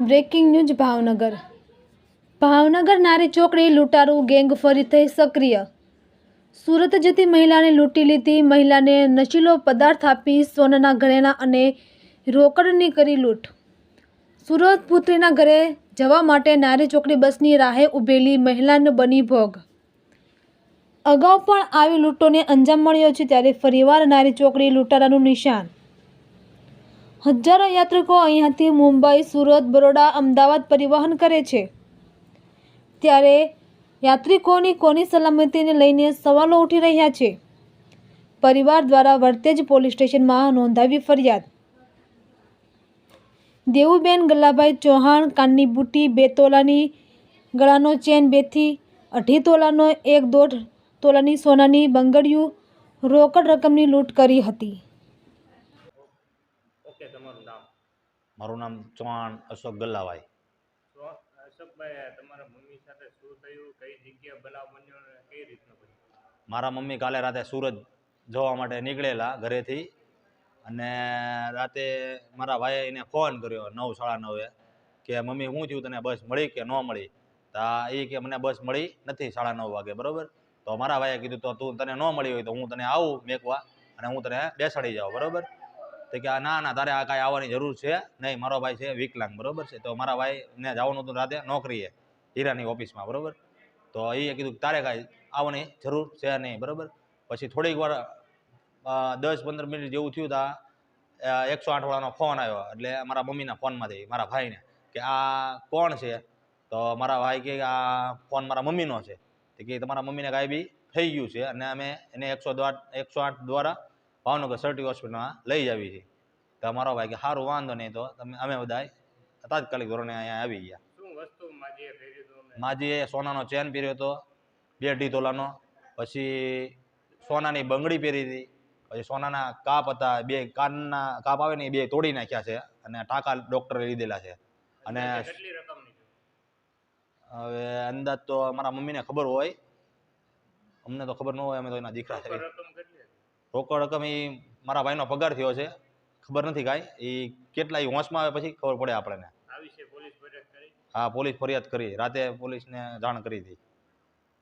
Breaking news Bhavnagar. Bhavnagar નારી ચોકડી લૂંટારું gang ફરી થઈ સક્રિય. સુરત જતી મહિલાને લૂંટી લીધી. મહિલાને નશીલો પદાર્થ આપી સોનાના ઘરેણા અને રોકડની કરી લૂંટ. સુરત પુત્રીના ઘરે જવા માટે નારી ચોકડી બસની રાહે ઊભેલી મહિલાનો બની ભોગ. અગાઉ પણ આવી લૂંટોને અંજામ મળ્યો છે, ત્યારે ફરીવાર નારી ચોકડી લૂંટારાનું નિશાન. હજારો યાત્રિકો અહીંયાથી મુંબઈ, સુરત, બરોડા, અમદાવાદ પરિવહન કરે છે. ત્યારે યાત્રિકોની કોની સલામતીને લઈને સવાલો ઉઠી રહ્યા છે? પરિવાર દ્વારા વર્તેજ પોલીસ સ્ટેશનમાં નોંધાવી ફરિયાદ. દેવુબેન ગલ્લાભાઈ ચૌહાણ, કાનની બુટ્ટી, બે તોલાની ગળાનો ચેન બેથી અઢી તોલાનો એક દોઢ તોલાની સોનાની બંગડિયું રોકડ રકમની લૂંટ કરી હતી ઓકે તમારું નામ મારું નામ ચૌહાણ અશોક ગલ્લાભાઈ મારા મમ્મી કાલે રાતે સુરત જવા માટે નીકળેલા ઘરેથી. અને રાતે મારા ભાઈએ એને ફોન કર્યો નવ સાડા નવે કે મમ્મી હું થયું તને બસ મળી કે ન મળી? તા એ કે મને બસ મળી નથી સાડા નવ વાગે બરાબર? તો મારા ભાઈએ કીધું તો તું તને ન મળી હોય તો હું તને આવું મેકવા અને હું તને બેસાડી જાઉં બરોબર? તો કે ના ના, તારે આ કાંઈ આવવાની જરૂર છે. નહીં, મારો ભાઈ છે વિકલાંગ, બરાબર છે? તો મારા ભાઈને જવાનું હતું રાતે નોકરીએ, હીરાની ઓફિસમાં, બરાબર? તો એ કીધું તારે કાંઈ આવવાની જરૂર છે નહીં, બરાબર? પછી થોડીક વાર દસ પંદર મિનિટ જેવું થયું તા એકસો આઠવાળાનો ફોન આવ્યો. એટલે મારા મમ્મીના ફોનમાંથી, મારા ભાઈને કે, આ કોણ છે? તો મારા ભાઈ કે, આ ફોન મારા મમ્મીનો છે. કે, તમારા મમ્મીને કાંઈ બી થઈ ગયું છે? અને અમે એને એકસો એકસો આઠ દ્વારા ભાવનગર સર્ટી હોસ્પિટલમાં લઈ જવી છે. તો અમારો ભાઈ કે સારું વાંધો નહીં. તો તમે અમે બધા તાત્કાલિક ધોરણે અહીંયા આવી ગયા. માજીએ સોનાનો ચેન પહેર્યો હતો બે અઢી તોલાનો. પછી સોનાની બંગડી પહેરી હતી. પછી સોનાના કાપ હતા બે કાનના કાપ આવે ને એ બે તોડી નાખ્યા છે અને ટાંકા ડૉક્ટરે લીધેલા છે. અને હવે અંદાજ તો મારા મમ્મીને ખબર હોય. અમને તો ખબર ન હોય અમે તો એના દીકરા છે. રોકડ રકમ એ મારા ભાઈનો પગાર થયો છે. ખબર નથી કાંઈ. એ કેટલા એ હોંશમાં આવે પછી ખબર પડે આપણને. આ વિશે પોલીસ ફરિયાદ કરી? હા પોલીસ ફરિયાદ કરી. રાતે પોલીસને જાણ કરી હતી.